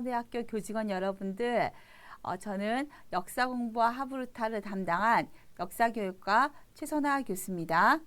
서원대학교 교직원 여러분들. 어, 저는 역사 공부와 하브루타를 담당한 역사교육과 최선아 교수입니다.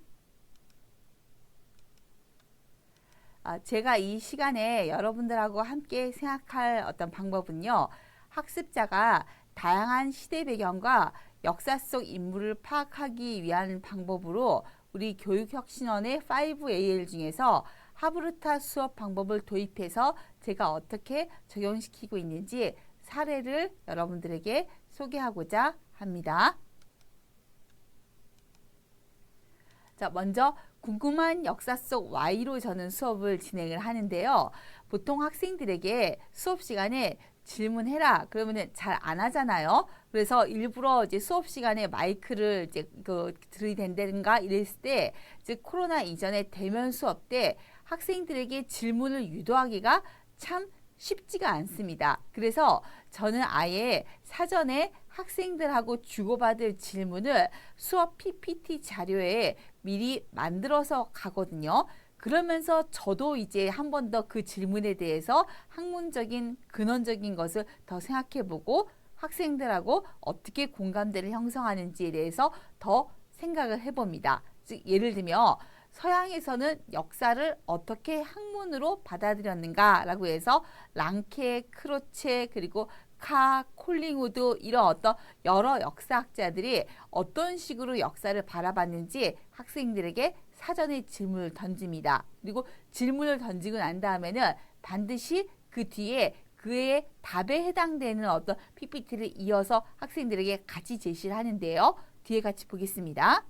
아, 제가 이 시간에 여러분들하고 함께 생각할 어떤 방법은요. 학습자가 다양한 시대 배경과 역사 속 인물을 파악하기 위한 방법으로 우리 교육혁신원의 5AL 중에서 하브루타 수업 방법을 도입해서 제가 어떻게 적용시키고 있는지 사례를 여러분들에게 소개하고자 합니다. 자, 먼저 궁금한 역사 속 Y로 저는 수업을 진행을 하는데요. 보통 학생들에게 수업 시간에 질문해라 그러면은 잘 안 하잖아요. 그래서 일부러 이제 수업 시간에 마이크를 이제 그 들이댄다든가 이랬을 때, 즉 코로나 이전에 대면 수업 때 학생들에게 질문을 유도하기가 참 쉽지가 않습니다. 그래서 저는 아예 사전에 학생들하고 주고받을 질문을 수업 PPT 자료에 미리 만들어서 가거든요. 그러면서 저도 이제 한 번 더 그 질문에 대해서 학문적인 근원적인 것을 더 생각해 보고 학생들하고 어떻게 공감대를 형성하는지에 대해서 더 생각을 해봅니다. 즉, 예를 들면, 서양에서는 역사를 어떻게 학문으로 받아들였는가라고 해서 랑케, 크로체, 그리고 카, 콜링우드 이런 어떤 여러 역사학자들이 어떤 식으로 역사를 바라봤는지 학생들에게 사전에 질문을 던집니다. 그리고 질문을 던지고 난 다음에는 반드시 그 뒤에 그의 답에 해당되는 어떤 PPT를 이어서 학생들에게 같이 제시를 하는데요. 뒤에 같이 보겠습니다.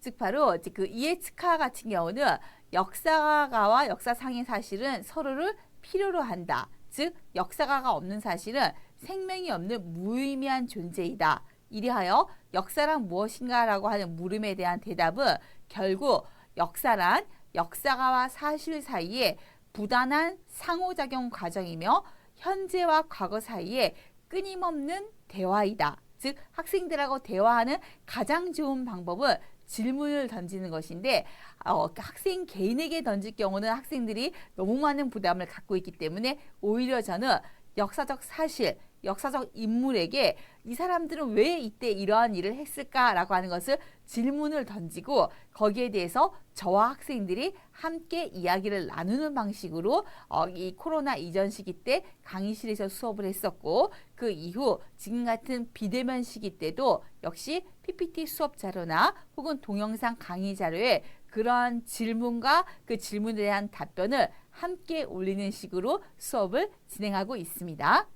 즉 바로 그 이에츠카 같은 경우는 역사가와 역사상의 사실은 서로를 필요로 한다. 즉 역사가가 없는 사실은 생명이 없는 무의미한 존재이다. 이리하여 역사란 무엇인가라고 하는 물음에 대한 대답은 결국 역사란 역사가와 사실 사이에 부단한 상호작용 과정이며 현재와 과거 사이에 끊임없는 대화이다. 즉 학생들하고 대화하는 가장 좋은 방법은 질문을 던지는 것인데 어, 학생 개인에게 던질 경우는 학생들이 너무 많은 부담을 갖고 있기 때문에 오히려 저는 역사적 사실, 역사적 인물에게 이 사람들은 왜 이때 이러한 일을 했을까라고 하는 것을 질문을 던지고 거기에 대해서 저와 학생들이 함께 이야기를 나누는 방식으로 어, 이 코로나 이전 시기 때 강의실에서 수업을 했었고 그 이후 지금 같은 비대면 시기 때도 역시 PPT 수업 자료나 혹은 동영상 강의 자료에 그러한 질문과 그 질문에 대한 답변을 함께 올리는 식으로 수업을 진행하고 있습니다.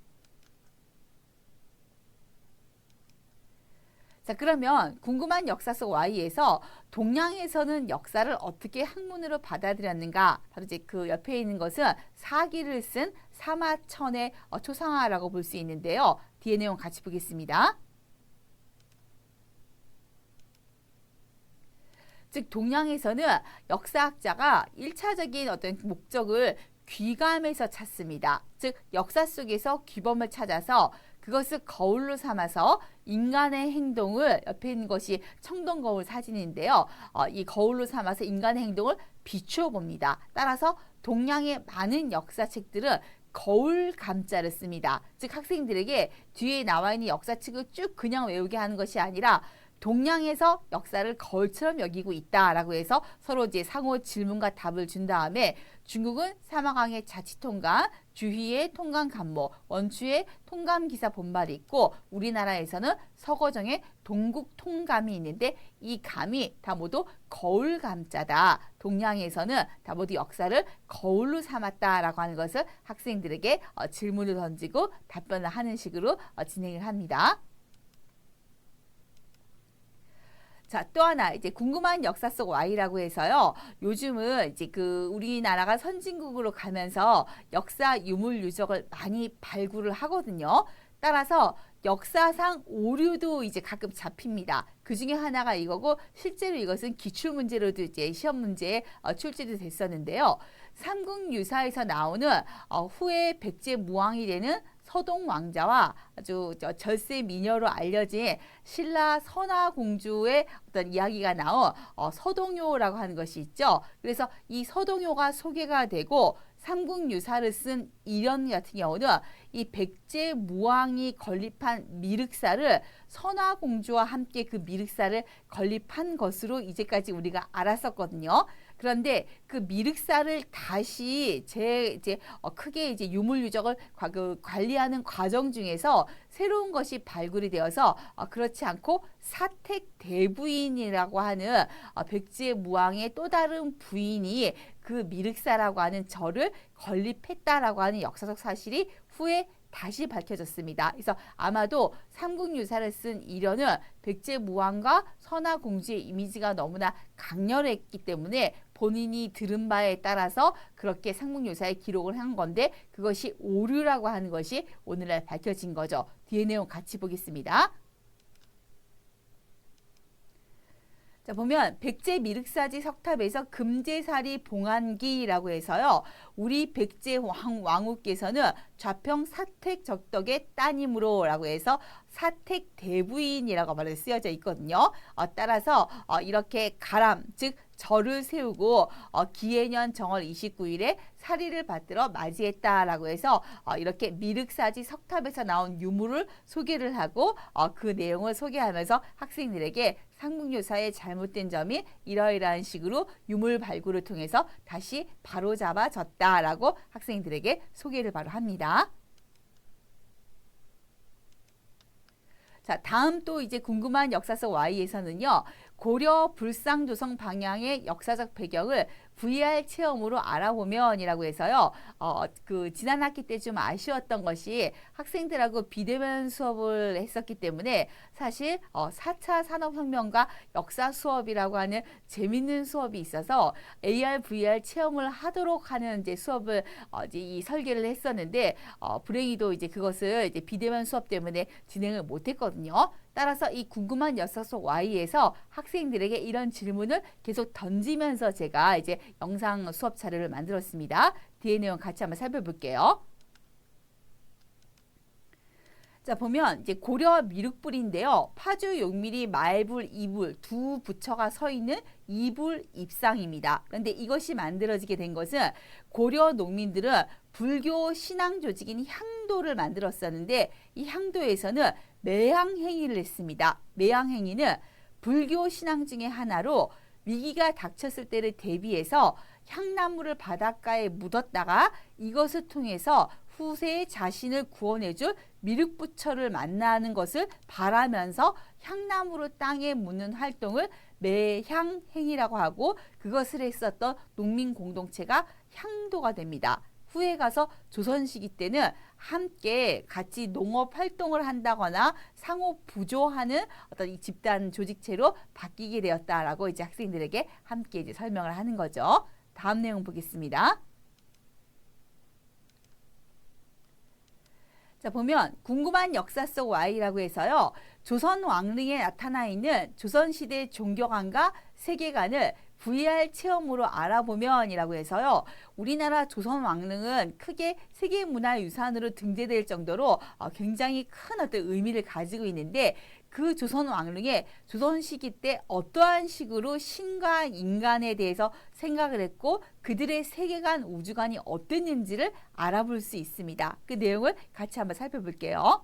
자, 그러면 궁금한 역사 속 Y에서 동양에서는 역사를 어떻게 학문으로 받아들였는가? 바로 이제 그 옆에 있는 것은 사기를 쓴 사마천의 어, 초상화라고 볼 수 있는데요. 뒤에 내용 같이 보겠습니다. 즉 동양에서는 역사학자가 일차적인 어떤 목적을 귀감에서 찾습니다. 즉 역사 속에서 귀범을 찾아서 그것을 거울로 삼아서 인간의 행동을 옆에 있는 것이 청동 거울 사진인데요. 어, 이 거울로 삼아서 인간의 행동을 비추어 봅니다. 따라서 동양의 많은 역사책들은 거울 감자를 씁니다. 즉 학생들에게 뒤에 나와 있는 역사책을 쭉 그냥 외우게 하는 것이 아니라 동양에서 역사를 거울처럼 여기고 있다라고 해서 서로 이제 상호 질문과 답을 준 다음에 중국은 사마강의 자치통감, 주희의 통감 감모, 원추의 통감 기사 본말이 있고 우리나라에서는 서거정의 동국 통감이 있는데 이 감이 다 모두 거울 감자다. 동양에서는 다 모두 역사를 거울로 삼았다라고 하는 것을 학생들에게 어, 질문을 던지고 답변을 하는 식으로 어, 진행을 합니다. 자, 또 하나 이제 궁금한 역사 속 Y라고 해서요. 요즘은 이제 그 우리나라가 선진국으로 가면서 역사 유물 유적을 많이 발굴을 하거든요. 따라서 역사상 오류도 이제 가끔 잡힙니다. 그 중에 하나가 이거고 실제로 이것은 기출 문제로도 이제 시험 문제에 어, 출제도 됐었는데요. 삼국유사에서 나오는 어, 후에 백제 무왕이 되는 서동 왕자와 아주 저 절세 미녀로 알려진 신라 선화 공주의 어떤 이야기가 나온 어, 서동요라고 하는 것이 있죠. 그래서 이 서동요가 소개가 되고 삼국유사를 쓴 이련 같은 경우는 이 백제 무왕이 건립한 미륵사를 선화 공주와 함께 그 미륵사를 건립한 것으로 이제까지 우리가 알았었거든요. 그런데 그 미륵사를 다시 제 이제 어, 크게 이제 유물 유적을 과- 그 관리하는 과정 중에서 새로운 것이 발굴이 되어서 어, 그렇지 않고 사택 대부인이라고 하는 어, 백제 무왕의 또 다른 부인이 그 미륵사라고 하는 절을 건립했다라고 하는 역사적 사실이 후에 다시 밝혀졌습니다. 그래서 아마도 삼국유사를 쓴 이련은 백제 무왕과 선화 공주의 이미지가 너무나 강렬했기 때문에 본인이 들은 바에 따라서 그렇게 삼국유사에 기록을 한 건데 그것이 오류라고 하는 것이 오늘날 밝혀진 거죠. 뒤에 내용 같이 보겠습니다. 자 보면 백제 미륵사지 석탑에서 금제사리 봉안기라고 해서요. 우리 백제 왕, 왕후께서는 좌평 사택 적덕의 따님으로 라고 해서 사택 대부인이라고 말해 쓰여져 있거든요. 어, 따라서 어, 이렇게 가람 즉 절을 세우고 어, 기해년 정월 29일에 사리를 받들어 맞이했다라고 해서 어, 이렇게 미륵사지 석탑에서 나온 유물을 소개를 하고 어, 그 내용을 소개하면서 학생들에게 삼국유사의 잘못된 점이 이러이러한 식으로 유물 발굴을 통해서 다시 바로잡아졌다라고 학생들에게 소개를 바로 합니다. 자, 다음 또 이제 궁금한 역사 속 Y에서는요. 고려 불상 조성 방향의 역사적 배경을 VR 체험으로 알아보면이라고 해서요. 어, 그 지난 학기 때 좀 아쉬웠던 것이 학생들하고 비대면 수업을 했었기 때문에 사실 어, 4차 산업혁명과 역사 수업이라고 하는 재밌는 수업이 있어서 AR, VR 체험을 하도록 하는 이제 수업을 어, 이제 이 설계를 했었는데 어, 불행히도 이제 그것을 이제 비대면 수업 때문에 진행을 못했거든요. 따라서 이 궁금한 역사 속 Y에서 학생들에게 이런 질문을 계속 던지면서 제가 이제 영상 수업 자료를 만들었습니다. 뒤에 내용 같이 한번 살펴볼게요. 자 보면 이제 고려 미륵불인데요. 파주 용밀이 말불 이불 두 부처가 서 있는 이불 입상입니다. 그런데 이것이 만들어지게 된 것은 고려 농민들은 불교 신앙 조직인 향도를 만들었었는데 이 향도에서는 매향 행위를 했습니다. 매향 행위는 불교 신앙 중의 하나로 위기가 닥쳤을 때를 대비해서 향나무를 바닷가에 묻었다가 이것을 통해서 후세에 자신을 구원해줄 미륵부처를 만나는 것을 바라면서 향나무를 땅에 묻는 활동을 매향행이라고 하고 그것을 했었던 농민 공동체가 향도가 됩니다. 후에 가서 조선 시기 때는 함께 같이 농업 활동을 한다거나 상호 부조하는 어떤 이 집단 조직체로 바뀌게 되었다라고 이제 학생들에게 함께 이제 설명을 하는 거죠. 다음 내용 보겠습니다. 자 보면 궁금한 역사 속 Y라고 해서요. 조선 왕릉에 나타나 있는 조선시대 종교관과 세계관을 VR 체험으로 알아보면 이라고 해서요. 우리나라 조선 왕릉은 크게 세계문화유산으로 등재될 정도로 어, 굉장히 큰 어떤 의미를 가지고 있는데 그 조선 왕릉에 조선 시기 때 어떠한 식으로 신과 인간에 대해서 생각을 했고 그들의 세계관 우주관이 어땠는지를 알아볼 수 있습니다. 그 내용을 같이 한번 살펴볼게요.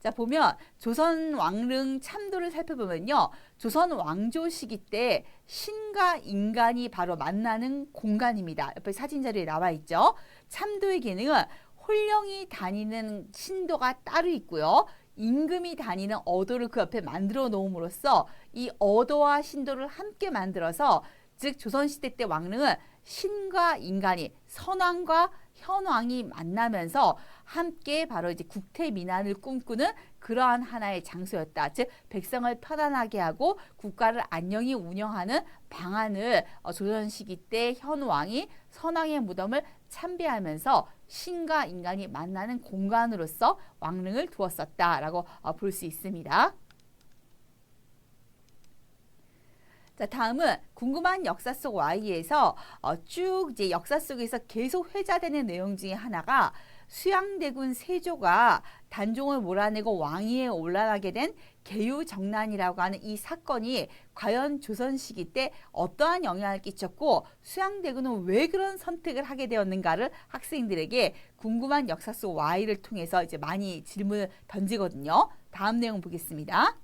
자 보면 조선 왕릉 참도를 살펴보면요. 조선 왕조 시기 때 신과 인간이 바로 만나는 공간입니다. 옆에 사진 자료에 나와 있죠. 참도의 기능은 홀령이 다니는 신도가 따로 있고요. 임금이 다니는 어도를 그 옆에 만들어 놓음으로써 이 어도와 신도를 함께 만들어서 즉 조선시대 때 왕릉은 신과 인간이 선왕과 현왕이 만나면서 함께 바로 이제 국태민안을 꿈꾸는 그러한 하나의 장소였다. 즉 백성을 편안하게 하고 국가를 안녕히 운영하는 방안을 어, 조선 시기 때 현왕이 선왕의 무덤을 참배하면서 신과 인간이 만나는 공간으로서 왕릉을 두었었다라고 어, 볼수 있습니다. 자, 다음은 궁금한 역사 속 Y에서 어, 쭉 이제 역사 속에서 계속 회자되는 내용 중에 하나가 수양대군 세조가 단종을 몰아내고 왕위에 올라가게 된 개유정난이라고 하는 이 사건이 과연 조선 시기 때 어떠한 영향을 끼쳤고 수양대군은 왜 그런 선택을 하게 되었는가를 학생들에게 궁금한 역사 속 Y를 통해서 이제 많이 질문을 던지거든요. 다음 내용 보겠습니다.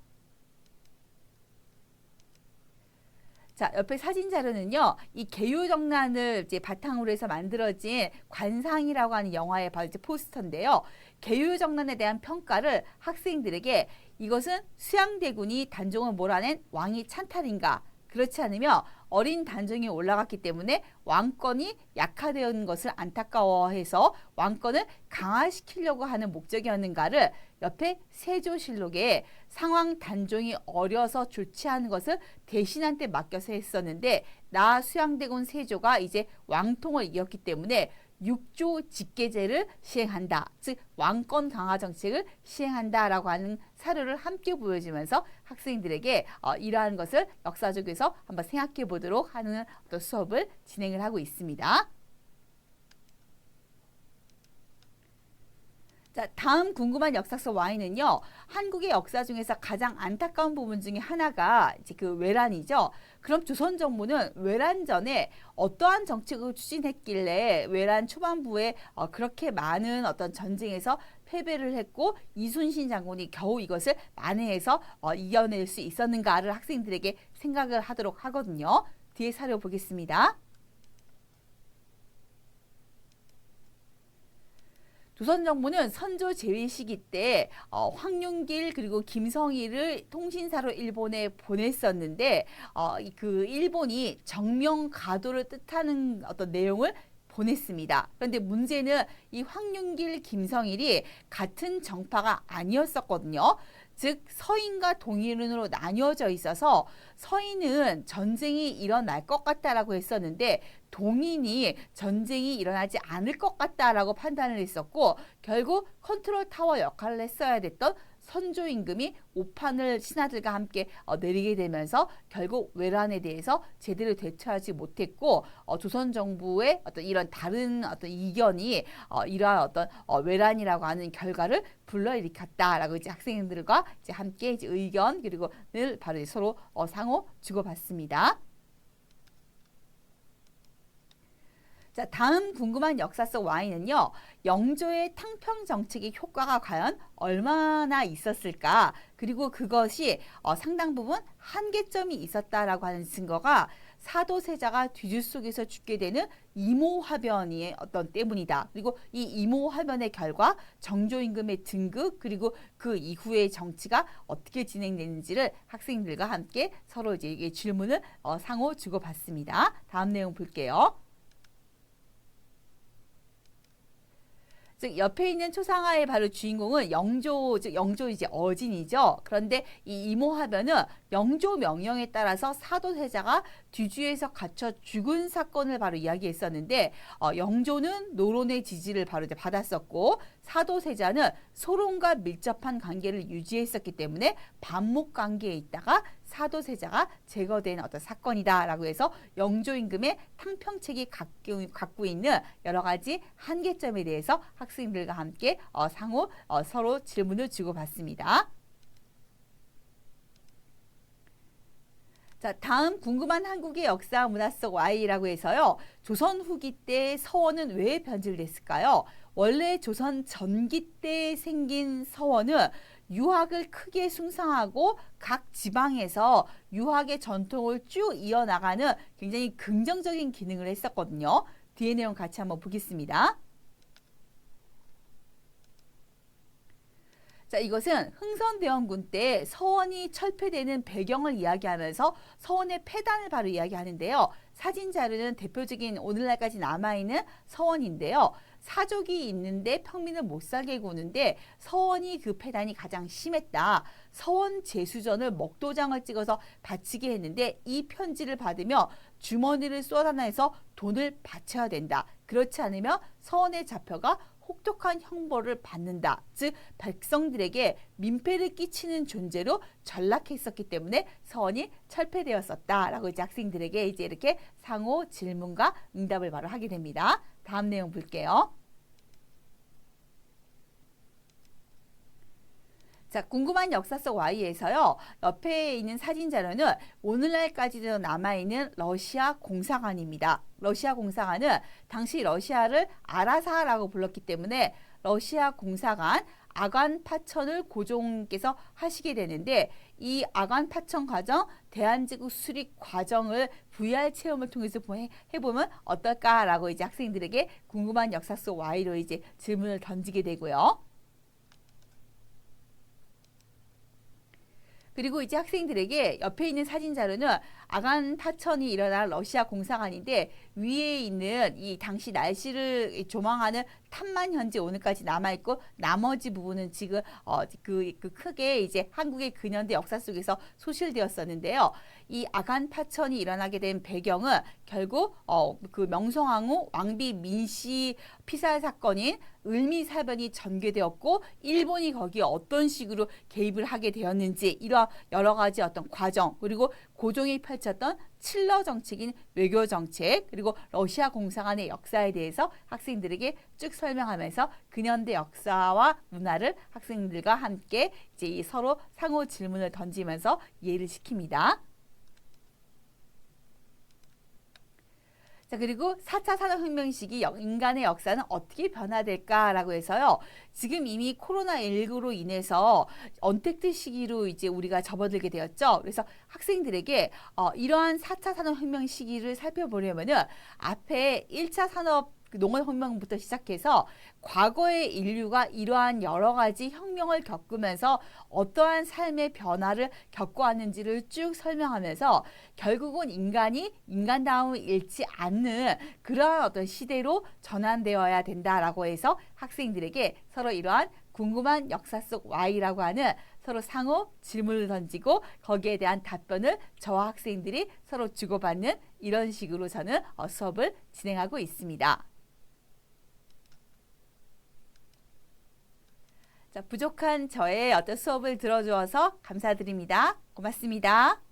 자, 옆에 사진 자료는요. 이 개유정난을 이제 바탕으로 해서 만들어진 관상이라고 하는 영화의 바로 이제 포스터인데요. 개유정난에 대한 평가를 학생들에게 이것은 수양대군이 단종을 몰아낸 왕이 찬탈인가? 그렇지 않으면 어린 단종이 올라갔기 때문에 왕권이 약화되는 것을 안타까워해서 왕권을 강화시키려고 하는 목적이었는가를 옆에 세조실록에 상황 단종이 어려서 않은 것을 대신한테 맡겨서 했었는데 나 수양대군 세조가 이제 왕통을 이었기 때문에 육조 직계제를 시행한다. 즉 왕권 강화 정책을 시행한다라고 하는 사료를 함께 보여주면서 학생들에게 어, 이러한 것을 역사적에서 한번 생각해 보도록 하는 어떤 수업을 진행을 하고 있습니다. 자, 다음 궁금한 역사 속 Y는요. 한국의 역사 중에서 가장 안타까운 부분 중에 하나가 이제 그 외란이죠. 그럼 조선 정부는 외란 전에 어떠한 정책을 추진했길래 외란 초반부에 어, 그렇게 많은 어떤 전쟁에서 패배를 했고 이순신 장군이 겨우 이것을 만회해서 어, 이겨낼 수 있었는가를 학생들에게 생각을 하도록 하거든요. 뒤에 사료 보겠습니다. 조선 정부는 선조 제위 시기 때 어, 황윤길 그리고 김성희를 통신사로 일본에 보냈었는데 어, 그 일본이 정명 가도를 뜻하는 어떤 내용을 보냈습니다. 그런데 문제는 이 황윤길, 김성일이 같은 정파가 아니었었거든요. 즉 서인과 동인으로 나뉘어져 있어서 서인은 전쟁이 일어날 것 같다라고 했었는데 동인이 전쟁이 일어나지 않을 것 같다라고 판단을 했었고 결국 컨트롤 타워 역할을 했어야 됐던 선조 임금이 오판을 신하들과 함께 어, 내리게 되면서 결국 외란에 대해서 제대로 대처하지 못했고 어, 조선 정부의 어떤 이런 다른 어떤 이견이 어, 이러한 어떤 어, 외란이라고 하는 결과를 불러일으켰다라고 이제 학생들과 이제 함께 이제 의견 그리고 늘 바로 서로 어, 상호 주고받습니다. 자, 다음 궁금한 역사 속 Y는요. 영조의 탕평 정책의 효과가 과연 얼마나 있었을까? 그리고 그것이 어, 상당 부분 한계점이 있었다라고 하는 증거가 사도세자가 뒤질 속에서 죽게 되는 이모화변의 어떤 때문이다. 그리고 이 이모화변의 결과 정조임금의 등극 그리고 그 이후의 정치가 어떻게 진행되는지를 학생들과 함께 서로 이제 질문을 어, 상호 주고받습니다. 다음 내용 볼게요. 즉 옆에 있는 초상화의 바로 주인공은 영조 즉 영조 이제 어진이죠. 그런데 이 이모하변은 영조 명령에 따라서 사도세자가 뒤주에서 갇혀 죽은 사건을 바로 이야기했었는데 어, 영조는 노론의 지지를 바로 이제 받았었고 사도세자는 소론과 밀접한 관계를 유지했었기 때문에 반목 관계에 있다가 사도세자가 제거된 어떤 사건이다라고 해서 영조 임금의 탕평책이 갖고, 갖고 있는 여러 가지 한계점에 대해서 학생들과 함께 어, 상호 어, 서로 질문을 주고받습니다. 자, 다음 궁금한 한국의 역사 문화 속 Y라고 해서요. 조선 후기 때 서원은 왜 변질됐을까요? 원래 조선 전기 때 생긴 서원은 유학을 크게 숭상하고 각 지방에서 유학의 전통을 쭉 이어나가는 굉장히 긍정적인 기능을 했었거든요. 뒤에 내용 같이 한번 보겠습니다. 자, 이것은 흥선대원군 때 서원이 철폐되는 배경을 이야기하면서 서원의 폐단을 바로 이야기하는데요. 사진 자료는 대표적인 오늘날까지 남아있는 서원인데요. 사족이 있는데 평민을 못 살게 구는데 서원이 그 폐단이 가장 심했다. 서원 제수전을 먹도장을 찍어서 바치게 했는데 이 편지를 받으며 주머니를 쏟아내서 돈을 바쳐야 된다. 그렇지 않으면 서원의 자표가 혹독한 형벌을 받는다. 즉 백성들에게 민폐를 끼치는 존재로 전락했었기 때문에 서원이 철폐되었었다라고 이제 학생들에게 이제 이렇게 상호 질문과 응답을 바로 하게 됩니다. 다음 내용 볼게요. 자, 궁금한 역사 속 Y에서요. 옆에 있는 사진 자료는 오늘날까지도 남아있는 러시아 공사관입니다. 러시아 공사관은 당시 러시아를 아라사라고 불렀기 때문에 러시아 공사관 아관 파천을 고종께서 하시게 되는데 이 아관 파천 과정 대한제국 수립 과정을 VR 체험을 통해서 보- 해보면 어떨까라고 이제 학생들에게 궁금한 역사 속 Y로 이제 질문을 던지게 되고요. 그리고 이제 학생들에게 옆에 있는 사진 자료는 아간 파천이 일어난 러시아 공사관인데 위에 있는 이 당시 날씨를 조망하는 탑만 현재 오늘까지 남아 있고 나머지 부분은 지금 어그 그 크게 이제 한국의 근현대 역사 속에서 소실되었었는데요. 이 아간 파천이 일어나게 된 배경은 결국 어그 명성황후 왕비 민씨 피살 사건인 을미사변이 전개되었고 일본이 거기에 어떤 식으로 개입을 하게 되었는지 이러한 여러 가지 어떤 과정 그리고 고종이 펼쳤던 칠러 정책인 외교 정책 그리고 러시아 공사관의 역사에 대해서 학생들에게 쭉 설명하면서 근현대 역사와 문화를 학생들과 함께 이제 이 서로 상호 질문을 던지면서 이해를 시킵니다. 자, 그리고 4차 산업혁명 시기 역- 인간의 역사는 어떻게 변화될까라고 해서요. 지금 이미 코로나19로 인해서 언택트 시기로 이제 우리가 접어들게 되었죠. 그래서 학생들에게 어, 이러한 4차 산업혁명 시기를 살펴보려면은 앞에 1차 산업 그 농업 혁명부터 시작해서 과거의 인류가 이러한 여러 가지 혁명을 겪으면서 어떠한 삶의 변화를 겪어왔는지를 쭉 설명하면서 결국은 인간이 인간다움을 잃지 않는 그러한 어떤 시대로 전환되어야 된다라고 해서 학생들에게 서로 이러한 궁금한 역사 속 Y라고 하는 서로 상호 질문을 던지고 거기에 대한 답변을 저와 학생들이 서로 주고받는 이런 식으로 저는 어, 수업을 진행하고 있습니다. 자, 부족한 저의 어떤 수업을 들어주어서 감사드립니다. 고맙습니다.